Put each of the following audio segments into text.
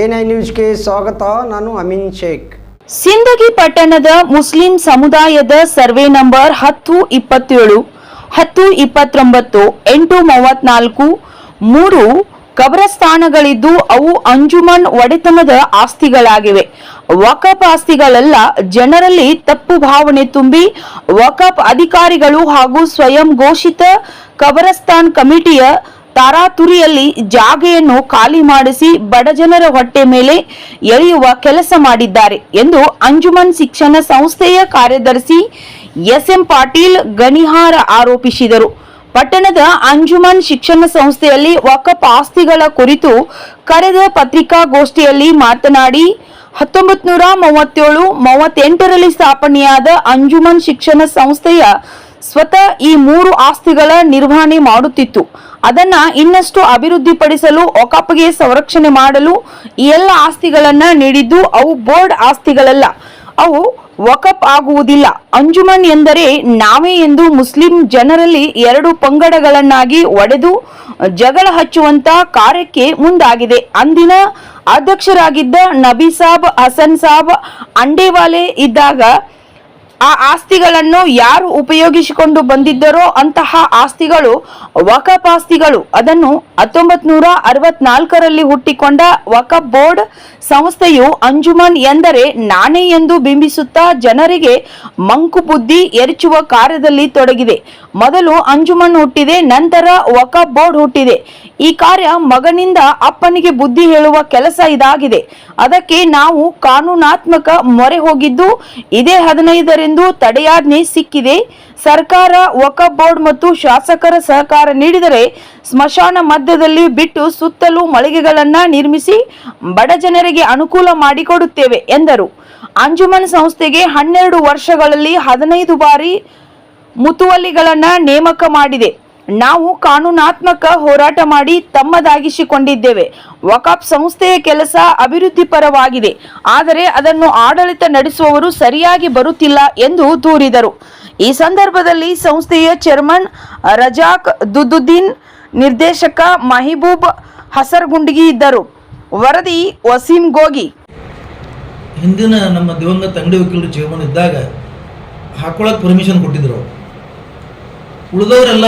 N I ನ್ಯೂಸ್ಗೆ ಸ್ವಾಗತ. ನಾನು ಅಮಿನ್ ಶೇಖ್. ಸಿಂದಗಿ ಪಟ್ಟಣದ ಮುಸ್ಲಿಂ ಸಮುದಾಯದ ಸರ್ವೆ ನಂಬರ್ ಹತ್ತು ಇಪ್ಪತ್ತೇಳು, ಹತ್ತು ಇಪ್ಪತ್ತೊಂಬತ್ತು, ಎಂಟು ಮೂವತ್ನಾಲ್ಕು ಮೂರು ಕಬ್ರಸ್ಥಾನಗಳಿದ್ದು ಅವು ಅಂಜುಮನ್ ಒಡೆತನದ ಆಸ್ತಿಗಳಾಗಿವೆ. ವಕಫ್ ಆಸ್ತಿಗಳೆಲ್ಲ ಜನರಲ್ಲಿ ತಪ್ಪು ಭಾವನೆ ತುಂಬಿ ವಕಫ್ ಅಧಿಕಾರಿಗಳು ಹಾಗೂ ಸ್ವಯಂ ಘೋಷಿತ ಕಬರಸ್ತಾನ್ ಕಮಿಟಿಯ ತಾರಾತುರಿಯಲ್ಲಿ ಜಾಗೆಯನ್ನು ಖಾಲಿ ಮಾಡಿಸಿ ಬಡಜನರ ಹೊಟ್ಟೆ ಮೇಲೆ ಎಳೆಯುವ ಕೆಲಸ ಮಾಡಿದ್ದಾರೆ ಎಂದು ಅಂಜುಮನ್ ಶಿಕ್ಷಣ ಸಂಸ್ಥೆಯ ಕಾರ್ಯದರ್ಶಿ ಎಸ್ಎಂ ಪಾಟೀಲ್ ಗಣಿಹಾರ ಆರೋಪಿಸಿದರು. ಪಟ್ಟಣದ ಅಂಜುಮನ್ ಶಿಕ್ಷಣ ಸಂಸ್ಥೆಯಲ್ಲಿ ವಕಫ್ ಆಸ್ತಿಗಳ ಕುರಿತು ಕರೆದ ಪತ್ರಿಕಾಗೋಷ್ಠಿಯಲ್ಲಿ ಮಾತನಾಡಿ ಹತ್ತೊಂಬತ್ತು ನೂರ ಮೂವತ್ತೇಳು, ಮೂವತ್ತೆಂಟರಲ್ಲಿ ಸ್ಥಾಪನೆಯಾದ ಅಂಜುಮನ್ ಶಿಕ್ಷಣ ಸಂಸ್ಥೆಯ ಸ್ವತಃ ಈ ಮೂರು ಆಸ್ತಿಗಳ ನಿರ್ವಹಣೆ ಮಾಡುತ್ತಿತ್ತು. ಅದನ್ನ ಇನ್ನಷ್ಟು ಅಭಿವೃದ್ಧಿಪಡಿಸಲು ಒಕಪ್ಗೆ ಸಂರಕ್ಷಣೆ ಮಾಡಲು ಈ ಎಲ್ಲ ಆಸ್ತಿಗಳನ್ನ ನೀಡಿದ್ದು ಅವು ಬೋರ್ಡ್ ಆಸ್ತಿಗಳಲ್ಲ. ಅವು ವಕಪ್ ಆಗುವುದಿಲ್ಲ. ಅಂಜುಮನ್ ಎಂದರೆ ನಾವೇ ಎಂದು ಮುಸ್ಲಿಂ ಜನರಲ್ಲಿ ಎರಡು ಪಂಗಡಗಳನ್ನಾಗಿ ಒಡೆದು ಜಗಳ ಹಚ್ಚುವಂತ ಕಾರ್ಯಕ್ಕೆ ಮುಂದಾಗಿದೆ. ಅಂದಿನ ಅಧ್ಯಕ್ಷರಾಗಿದ್ದ ನಬಿ ಸಾಬ್, ಹಸನ್ ಸಾಬ್, ಅಂಡೇವಾಲೆ ಇದ್ದಾಗ ಆ ಆಸ್ತಿಗಳನ್ನು ಯಾರು ಉಪಯೋಗಿಸಿಕೊಂಡು ಬಂದಿದ್ದರೋ ಅಂತಹ ಆಸ್ತಿಗಳು ವಕಫ್ ಆಸ್ತಿಗಳು, ಅದನ್ನು ಹತ್ತೊಂಬತ್ ನೂರ ಅರವತ್ನಾಲ್ಕರಲ್ಲಿ ಹುಟ್ಟಿಕೊಂಡ ವಕಫ್ ಬೋರ್ಡ್ ಸಂಸ್ಥೆಯು ಅಂಜುಮನ್ ಎಂದರೆ ನಾನೇ ಎಂದು ಬಿಂಬಿಸುತ್ತಾ ಜನರಿಗೆ ಮಂಕು ಬುದ್ಧಿ ಎರಚುವ ಕಾರ್ಯದಲ್ಲಿ ತೊಡಗಿದೆ. ಮೊದಲು ಅಂಜುಮನ್ ಹುಟ್ಟಿದೆ, ನಂತರ ವಕಫ್ ಬೋರ್ಡ್ ಹುಟ್ಟಿದೆ. ಈ ಕಾರ್ಯ ಮಗನಿಂದ ಅಪ್ಪನಿಗೆ ಬುದ್ಧಿ ಹೇಳುವ ಕೆಲಸ ಇದಾಗಿದೆ. ಅದಕ್ಕೆ ನಾವು ಕಾನೂನಾತ್ಮಕ ಮೊರೆ ಹೋಗಿದ್ದು, ಇದೇ ಹದಿನೈದರಂದು ತಡೆಯಾಜ್ಞೆ ಸಿಕ್ಕಿದೆ. ಸರ್ಕಾರ ವಕಫ್ ಬೋರ್ಡ್ ಮತ್ತು ಶಾಸಕರ ಸಹಕಾರ ನೀಡಿದರೆ ಸ್ಮಶಾನ ಮಧ್ಯದಲ್ಲಿ ಬಿಟ್ಟು ಸುತ್ತಲೂ ಮಳಿಗೆಗಳನ್ನ ನಿರ್ಮಿಸಿ ಬಡ ಜನರಿಗೆ ಅನುಕೂಲ ಮಾಡಿಕೊಡುತ್ತೇವೆ ಎಂದರು. ಅಂಜುಮನ್ ಸಂಸ್ಥೆಗೆ ಹನ್ನೆರಡು ವರ್ಷಗಳಲ್ಲಿ ಹದಿನೈದು ಬಾರಿ ಮುತುವಲ್ಲಿಗಳನ್ನ ನೇಮಕ ಮಾಡಿದೆ. ನಾವು ಕಾನೂನಾತ್ಮಕ ಹೋರಾಟ ಮಾಡಿ ತಮ್ಮದಾಗಿಸಿಕೊಂಡಿದ್ದೇವೆ. ವಕಾಫ್ ಸಂಸ್ಥೆಯ ಕೆಲಸ ಅಭಿವೃದ್ಧಿಪರವಾಗಿದೆ ಆದರೆ ಅದನ್ನು ಆಡಳಿತ ನಡೆಸುವವರು ಸರಿಯಾಗಿ ಬರುತ್ತಿಲ್ಲ ಎಂದು ದೂರಿದರು. ಈ ಸಂದರ್ಭದಲ್ಲಿ ಸಂಸ್ಥೆಯ ಚೇರ್ಮನ್ ರಜಾಕ್ ದುದ್ದುದ್ದೀನ್, ನಿರ್ದೇಶಕ ಮಹಿಬೂಬ್ ಹಸರ್ಗುಂಡಿಗಿ ಇದ್ದರು. ವರದಿ ವಸೀಂ ಗೋಗಿ. ಹಿಂದಿನ ನಮ್ಮ ದಿವಂಗತ ಅಂಗಡಿ ವಕೀಲರು ಚೇರ್ಮನ್ ಇದ್ದಾಗ ಹಾಕೊಳಕ್ಕೆ ಪರ್ಮಿಷನ್ ಕೊಟ್ಟಿದ್ರು. ಉಳಿದವರೆಲ್ಲ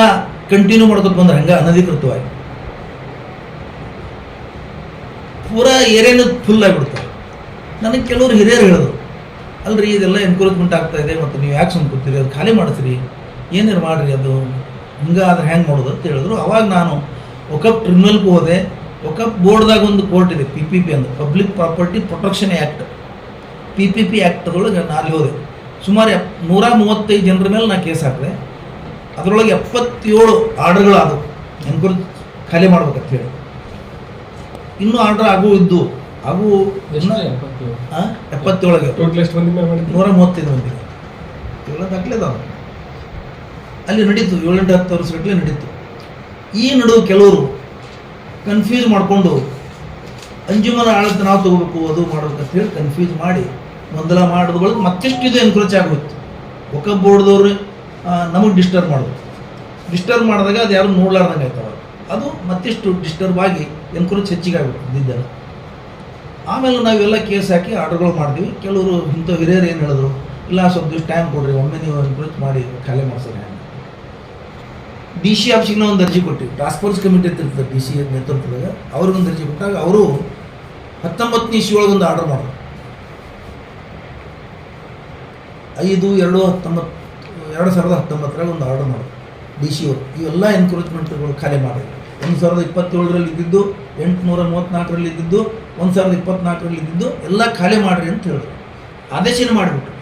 ಕಂಟಿನ್ಯೂ ಮಾಡ್ಕೊತ ಬಂದ್ರೆ ಹಂಗ ಅನಧಿಕೃತವಾಗಿ. ಪೂರಾ ಏರಿಯಾನು ಫುಲ್ ಆಗಿಬಿಡ್ತಾರೆ ನನಗೆ ಕೆಲವರು ಹಿರಿಯರು ಹೇಳಿದ್ರು, ಅಲ್ರಿ, ಇದೆಲ್ಲ ಎನ್ಕರೇಜ್ಮೆಂಟ್ ಆಗ್ತಾ ಇದೆ ಮತ್ತು ನೀವು ಯಾಕೆ ಸುಮ್ಮನೆ ಕೂತೀರಿ? ಅದು ಖಾಲಿ ಮಾಡಿಸ್ರಿ. ಏನಾರು ಮಾಡಿರಿ ಅದು? ಹೆಂಗೆ ಮಾಡೋದು? ಅಂತ ಹೇಳಿದ್ರು. ಅವಾಗ ನಾನು ಒಕಪ್ ಟ್ರಿಬ್ಯುನಲ್ಗೆ ಹೋದೆ. ಒಕಪ್ ಬೋರ್ಡ್ದಾಗ ಒಂದು ಕೋರ್ಟ್ ಇದೆ ಪಿ ಪಿ ಪಿ ಅಂತ. Public property protection act P P P ಆ್ಯಕ್ಟ್ದೊಳಗೆ ನಾನು ಅಲ್ಲಿ ಹೋದೆ. ಸುಮಾರು ಎಪ್, ನೂರ ಮೂವತ್ತೈದು ಜನರ ಮೇಲೆ ನಾನು ಕೇಸ್ ಹಾಕಿದೆ. ಅದರೊಳಗೆ ಎಪ್ಪತ್ತೇಳು ಆರ್ಡರ್ಗಳಾದವು. ಹೆಂಗ ಖಾಲಿ ಮಾಡ್ಬೇಕಂತ ಹೇಳಿ. ಇನ್ನೂ ಆರ್ಡರ್ ಆಗು ಇದ್ದು ಆಗು? ಎಪ್ಪತ್ತೇಳಗೆ. ಮಂದಿ ನೂರ ಮೂವತ್ತೈದು ದಾಖಲೆ ಅದಾವ ಅಲ್ಲಿ ನಡೀತು ಏಳೆಂಟು ಹತ್ತು ವರ್ಷ ಗಟ್ಟಲೆ ನಡೀತು. ಈ ನಡುವೆ ಕೆಲವರು ಕನ್ಫ್ಯೂಸ್ ಮಾಡಿಕೊಂಡು ಅಂಜುಮನ ಆಡಳಿತ ನಾವು ತಗೋಬೇಕು ಅದು ಮಾಡಬೇಕು ಅಂತ ಹೇಳಿ ಕನ್ಫ್ಯೂಸ್ ಮಾಡಿ ಮೊದಲ ಮಾಡಿದ ಬಳಿಕ ಮತ್ತಿಷ್ಟು ಇದು ಎನ್ಕ್ರೋಚ್ ಆಗೋಯ್ತು. ಒಕ್ಕ ಬೋರ್ಡ್ದವ್ರು ನಮಗೆ ಡಿಸ್ಟರ್ಬ್ ಮಾಡೋದು. ಡಿಸ್ಟರ್ಬ್ ಮಾಡಿದಾಗ ಅದು ಯಾರು ನೋಡ್ಲಾರ್ದಂಗೆ ಆಯ್ತವ. ಅದು ಮತ್ತಿಷ್ಟು ಡಿಸ್ಟರ್ಬ್ ಆಗಿ ಎನ್ಕ್ರೋಚ್ ಹೆಚ್ಚಿಗೆ ಆಗ್ಬಿಟ್ಟು ಇದ್ದೆಲ್ಲ ಆಮೇಲೆ ನಾವೆಲ್ಲ ಕೇಸ್ ಹಾಕಿ ಆರ್ಡರ್ಗಳು ಮಾಡಿದ್ವಿ ಕೆಲವರು ಇಂಥ ಹಿರಿಯರು ಏನು ಹೇಳಿದ್ರು? ಇಲ್ಲ, ಸ್ವಲ್ಪ ದಿವಸ ಟೈಮ್ ಕೊಡ್ರಿ, ಒಮ್ಮೆ ನೀವು ಎನ್ಕ್ರೋಚ್ ಮಾಡಿ, ಖಾಲಿ ಮಾಡ್ಸೋಣ ಡಿ ಸಿ ಆಫೀಸಿಗೆ ನಾವು ಒಂದು ಅರ್ಜಿ ಕೊಟ್ಟಿವಿ. ಟಾಸ್ಕ್ ಫೋರ್ಸ್ ಕಮಿಟಿ ಅಂತ ಇರ್ತದೆ ಡಿ ಸಿ ನೇತೃತ್ವದಾಗ. ಅವ್ರಿಗೊಂದು ಅರ್ಜಿ ಕೊಟ್ಟಾಗ ಅವರು ಹತ್ತೊಂಬತ್ತನೇ ಸಿ ಒಳಗೆ ಒಂದು ಆರ್ಡರ್ ಮಾಡಿದ್ರು ಐದು, ಎರಡು, ಹತ್ತೊಂಬತ್ತು. ಎರಡು ಸಾವಿರದ ಹತ್ತೊಂಬತ್ತರಲ್ಲಿ ಒಂದು ಆರ್ಡರ್ ಮಾಡಿದ್ರು ಡಿ ಸಿ ಅವರು ಇವೆಲ್ಲ ಎನ್ಕ್ರೋಚ್ಮೆಂಟ್ಗಳು ಖಾಲಿ ಮಾಡಿದ್ರು ಒಂದು ಸಾವಿರದ ಇಪ್ಪತ್ತೇಳರಲ್ಲಿ ಇದ್ದಿದ್ದು ಎಂಟುನೂರ ಮೂವತ್ತ್ನಾಲ್ಕರಲ್ಲಿ ಇದ್ದಿದ್ದು, ಒಂದು ಸಾವಿರದ ಇಪ್ಪತ್ತ್ನಾಲ್ಕರಲ್ಲಿ ಇದ್ದಿದ್ದು, ಎಲ್ಲ ಖಾಲಿ ಮಾಡಿರಿ ಅಂತ ಹೇಳಿದ್ರು. ಆದೇಶನ ಮಾಡಿಬಿಟ್ರು.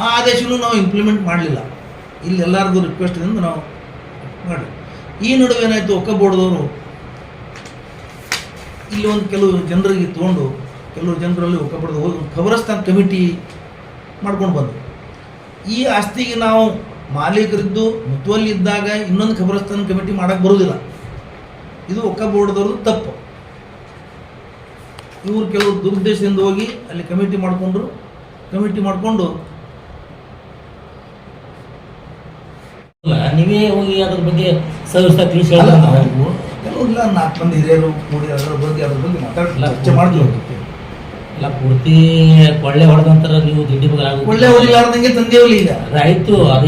ಆ ಆದೇಶನೂ ನಾವು ಇಂಪ್ಲಿಮೆಂಟ್ ಮಾಡಲಿಲ್ಲ. ಇಲ್ಲಿ ಎಲ್ಲರಿಗೂ ರಿಕ್ವೆಸ್ಟ್ದಿಂದ ನಾವು ಮಾಡಿ ಈ ನಡುವೆ ಏನಾಯಿತು, ಒಕ್ಕ ಬೋರ್ಡ್ದವರು ಇಲ್ಲಿ ಒಂದು ಕೆಲವು ಜನರಿಗೆ ತೊಗೊಂಡು, ಕೆಲವು ಜನರಲ್ಲಿ ಒಕ್ಕ ಬೋರ್ಡ್ ಹೋಗಿ ಕಮಿಟಿ ಮಾಡ್ಕೊಂಡು ಬಂದರು. ಈ ಆಸ್ತಿಗೆ ನಾವು ಮಾಲೀಕರಿದ್ದು ಮುತುವಲ್ಲಿ ಇದ್ದಾಗ ಇನ್ನೊಂದು ಖಬರಸ್ಥಾನ ಕಮಿಟಿ ಮಾಡಕ್ಕೆ ಬರೋದಿಲ್ಲ ಇದು ಒಕ್ಕ ಬೋರ್ಡ್ದವ್ರದ್ದು ತಪ್ಪು. ಇವರು ಕೆಲವು ದುರುದ್ದೇಶದಿಂದ ಹೋಗಿ ಅಲ್ಲಿ ಕಮಿಟಿ ಮಾಡಿಕೊಂಡ್ರು. ಕಮಿಟಿ ಮಾಡಿಕೊಂಡು ನೀವೇ ಹೋಗಿ ಅದ್ರ ಬಗ್ಗೆ ಸವಿಸ್ತಾ ತಿಳಿಸಿ ಅಲ್ಲ ಹೇಳಿದ್ರೆ ನಾವು ನಾವು ಕೆಲವು ಇಲ್ಲ ನಾಲ್ಕು ಮಂದಿ ಹಿರಿಯರು ಕೂಡಿ ಅದರ ಬಗ್ಗೆ ಅದ್ರ ಬಗ್ಗೆ ಮಾತಾಡಲಿಲ್ಲ ಚರ್ಚೆ ಮಾಡ್ತೀವಿ. ಅಲ್ಲ ಪೂರ್ತಿ ಕೊಳ್ಳೆ ಹೊಡೆದಂತರ ನೀವು ದುಡ್ಡಿ ಒಳ್ಳೆ ಹೋಗ್ಲಾರ್ದಂಗೆ ತಂದೇವಲ್ಲ ಈಗ ಆಯ್ತು ಅದು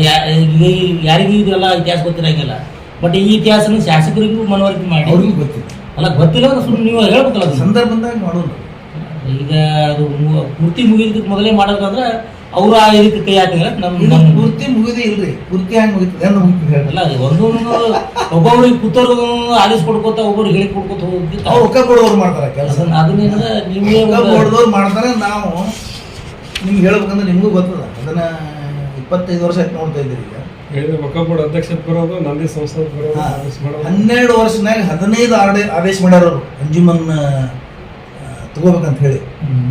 ಯಾರಿಗೂ ಇದೆಲ್ಲ ಇತಿಹಾಸ ಗೊತ್ತಿರಂಗಿಲ್ಲ. ಬಟ್ ಈ ಇತಿಹಾಸನ ಶಾಸಕರಿಗೂ ಮನವರಿಕೆ ಮಾಡಿ. ಅವ್ರಿಗೂ ಗೊತ್ತಿಲ್ಲ. ಅಲ್ಲ ಗೊತ್ತಿಲ್ಲ ಅಂದ್ರೆ ಸುಮ್ಮನೆ ನೀವು ಹೇಳ್ಬೇಕಲ್ಲ ಸಂದರ್ಭದಾಗ ಮಾಡೋದು. ಈಗ ಅದು ಪೂರ್ತಿ ಮುಗಿದಕ್ಕೆ ಮೊದಲೇ ಮಾಡೋದಂದ್ರೆ ಅವರು ಆ ಇದಕ್ಕೆ ಕೈ ಹಾಕಿದ್ರೆ ನಮ್ಮ ಇದು ನಮ್ಮ ಪೂರ್ತಿ ಮುಗಿದೇ ಇಲ್ರಿ. ಪೂರ್ತಿ ಹ್ಯಾಂಗ ಮುಗಿತದೆ. ಹೆಂಗ್ ಮುಗಿತದೆ ಅಲ್ಲ ಅದು ಒಂದು ಒಬ್ಬೊಬ್ರಿಗೆ ಕೂತವ್ರು ಆಲಿಸ್ ಕೊಡ್ಕೋತ ಒಬ್ಬರು ಹೇಳಿ ಕೊಡ್ಕೋತ ಅವ್ರು ಹೋಗ್ತಿರ್ತಾರೆ ರೊಕ್ಕ ಕೊಡೋರು ಮಾಡ್ತಾರೆ ಕೆಲಸ. ಅದನ್ನ ಅದನ್ನೇನದ ನೀವೇ ರೊಕ್ಕ ಒಂದು- ಮಾಡ್ತಾರೆ. ನಾವು ನಿಮ್ಗೆ ಹೇಳ್ಬೇಕಂದ್ರೆ ನಿಮಗೂ ಗೊತ್ತದ. ಅದನ್ನ ಇಪ್ಪತ್ತೈದು ವರ್ಷ ಆಯ್ತು ನೋಡ್ತಾ ಇದ್ದೀರಿ ಈಗ. ಹೇಳಿದ ಒಕ್ಕಬೋರ್ಡ್ ಅಧ್ಯಕ್ಷ ಬರೋದು ನಂದಿ ಸಂಸ್ಥೆ ಬರೋದು ಹಾ. ಕಾಂಗ್ರೆಸ್ ಮಾಡೋದು. ಹನ್ನೆರಡು ವರ್ಷನಾಗ ಹದಿನೈದು ಆರ್ಡೆ ಆದೇಶ ಮಾಡ್ಯಾರ ಅವರು. ಅಂಜುಮನ್ ಆ, ತಗೋಬೇಕಂತ ಹೇಳಿ. ಹ್ಮ್.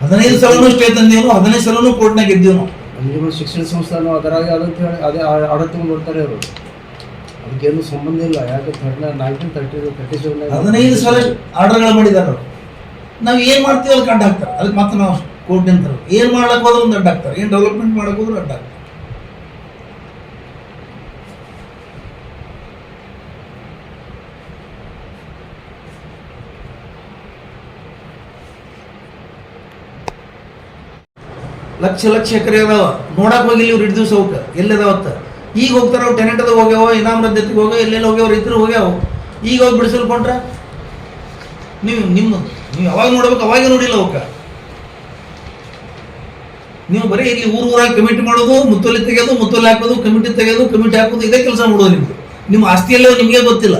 ಹದಿನೈದು ಸಲನೂ ಸ್ಟೇ ತಂದೀವನು ಹದಿನೈದು ಸಲನೂ ಕೋರ್ಟ್ನಾಗ ಗೆದ್ದೇವು ನಾವು ಶಿಕ್ಷಣ ಸಂಸ್ಥಾನ ಅದರಾಗ ಅದಂತ ಹೇಳಿ ಅದೇ ಆಡಳಿತ ನೋಡ್ತಾರೆ ಅವರು ಅದಕ್ಕೇನು ಸಂಬಂಧ ಇಲ್ಲ ಯಾಕೆ third nineteen thirty thirty seven ಹದಿನೈದು ಸಲ ಆರ್ಡರ್ಗಳು ಮಾಡಿದ್ದಾರೆ ಅವರು. ನಾವು ಏನು ಮಾಡ್ತೀವಿ ಅದಕ್ಕೆ ಅಡ್ಡ ಹಾಕ್ತಾರೆ. ಅದಕ್ಕೆ ಮತ್ತೆ ನಾವು ಕೋರ್ಟ್ ನಿಂತಾರೆ. ಏನು ಮಾಡಕ್ ಹೋದ್ರೆ ಒಂದು ಅಡ್ಡ ಹಾಕ್ತಾರೆ. ಏನು ಡೆವಲಪ್ಮೆಂಟ್ ಮಾಡಕ್ ಹೋದ್ರೆ ಅಡ್ಡ ಹಾಕ್ತಾರೆ. ಲಕ್ಷ ಲಕ್ಷ ಎಕರೆ ಅದಾವ. ನೋಡಕ್ ಹೋಗಿಲ್ಲ ಇವ್ರು ಹಿಡಿದು ಅವಕ್ಕೆ. ಎಲ್ಲದಾವತ್ತ ಈಗ ಹೋಗ್ತಾರ ಅವ್ರು ಟೆನೆಂಟ್ ಅದ ಹೋಗ್ಯಾವ ಇನಾಮ್ ರದ್ದತಿಗೆ ಹೋಗ್ಯಾವ ಎಲ್ಲೆಲ್ಲ ಹೋಗ್ಯಾವ, ರೈತರು ಹೋಗ್ಯಾವ. ಈಗ ಹೋಗಿ ಬಿಡಿಸಲ್ಕೊಂಡ್ರ ನೀವು ನಿಮ್ಮ ನೀವು ಯಾವಾಗ ನೋಡ್ಬೇಕು ಅವಾಗ ನೋಡಿಲ್ಲ ಅವಕ್ಕ. ನೀವು ಬರೀ ಇಲ್ಲಿ ಊರು ಊರಾಗಿ ಕಮಿಟಿ ಮಾಡೋದು, ಮುತ್ತೊಲಿ ತೆಗೆಯೋದು, ಮುತ್ತೊಲಿ ಹಾಕೋದು ಕಮಿಟಿ ತೆಗೆಯೋದು ಕಮಿಟಿ ಹಾಕೋದು, ಇದೇ ಕೆಲಸ ಮಾಡೋದು ನಿಮ್ಗೆ ನಿಮ್ಮ ಆಸ್ತಿಯಲ್ಲೇ ನಿಮಗೆ ಗೊತ್ತಿಲ್ಲ.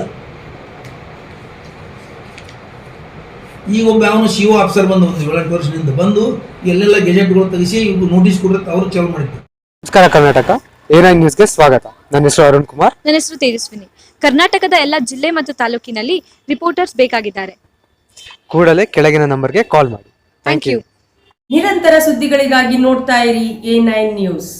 ಈಗ ಒಬ್ಬ ಅವನು ಶಿವ ಆಫೀಸರ್ ಬಂದು ಒಂದು ಏಳೆಂಟು ವರ್ಷದಿಂದ ಬಂದು ಎಲ್ಲೆಲ್ಲ ಗೆಜೆಟ್ಗಳು ತೆಗಿಸಿ ಇವ್ರು ನೋಟಿಸ್ ಕೊಡುತ್ತೆ ಅವರು ಚಾಲು ಮಾಡಿದ್ರು. ನಮಸ್ಕಾರ ಕರ್ನಾಟಕ. ನೈನ್ ನ್ಯೂಸ್ಗೆ ಸ್ವಾಗತ. ನನ್ನ ಹೆಸರು ಅರುಣ್ ಕುಮಾರ್. ನನ್ನ ಹೆಸರು ತೇಜಸ್ವಿನಿ. ಕರ್ನಾಟಕದ ಎಲ್ಲ ಜಿಲ್ಲೆ ಮತ್ತು ತಾಲೂಕಿನಲ್ಲಿ ರಿಪೋರ್ಟರ್ಸ್ ಬೇಕಾಗಿದ್ದಾರೆ. ಕೂಡಲೇ ಕೆಳಗಿನ ನಂಬರ್ಗೆ ಕಾಲ್ ಮಾಡಿ. ಥ್ಯಾಂಕ್ ಯು ನಿರಂತರ ಸುದ್ದಿಗಳಿಗಾಗಿ ನೋಡ್ತಾ ಇರಿ ಎ ನೈನ್ ನ್ಯೂಸ್.